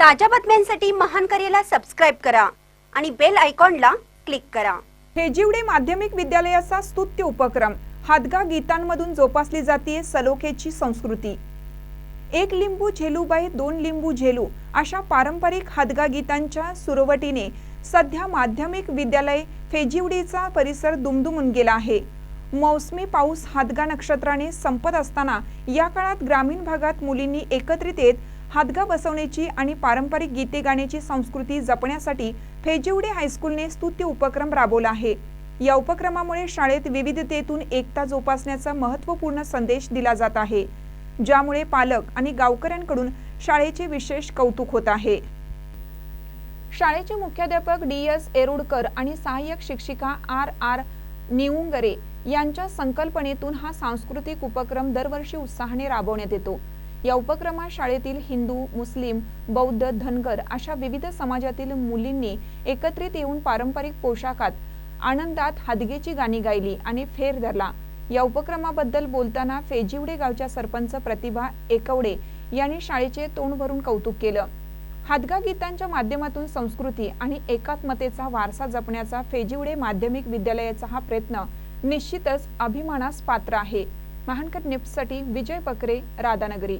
ताज्या बातम्यांसाठी महान करेला सबस्क्राईब करा आणि बेल आयकॉनला क्लिक करा. हेजिवडे माध्यमिक विद्यालयाचा स्तुत्य उपक्रम हादगा गीतांमधून जोपासली जाते सलोखेची संस्कृती. एक लिंबू झेलूबाई दोन लिंबू झेलू अशा पारंपरिक हादगा गीतांच्या सुरवटीने सध्या माध्यमिक विद्यालय फेजिवडीचा परिसर दुमदुमून गेला आहे. मौसमी पाऊस हादगा नक्षत्राने संपत असताना या काळात ग्रामीण भागात मुलींनी एकत्रित येत हादगा बसवण्याची आणि पारंपरिक गीते गाण्याची संस्कृती जपण्यासाठी फेजिवडे हायस्कूलने स्तुत्य उपक्रम राबवला आहे. या उपक्रमामुळे शाळेत विविधतेतून एकता जोपासण्याचा महत्त्वपूर्ण संदेश दिला जात आहे ज्यामुळे पालक आणि गावकऱ्यांकडून शाळेचे विशेष कौतुक होत आहे. शाळेचे मुख्याध्यापक डी एस एरुडकर आणि सहाय्यक शिक्षिका आर आर निवुंगरे यांच्या संकल्पनेतून हा सांस्कृतिक उपक्रम दरवर्षी उत्साहाने राबवण्यात येतो. या उपक्रमात शाळेतील हिंदू मुस्लिम बौद्ध धनगर अशा विविध समाजातील मुलींनी एकत्रित येऊन पारंपरिक पोशाखात आनंदात हादगेची गाणी गायली आणि फेर धरला. या उपक्रमाबद्दल बोलताना फेजिवडे गावच्या सरपंच प्रतिभा एकवडे यांनी शाळेचे तोंड भरून कौतुक केलं. हादगा गीतांच्या माध्यमातून संस्कृती आणि एकात्मतेचा वारसा जपण्याचा फेजिवडे माध्यमिक विद्यालयाचा हा प्रयत्न निश्चितच अभिमानास पात्र आहे. महानकर निप्ससाठी विजय बकरे राधानगरी.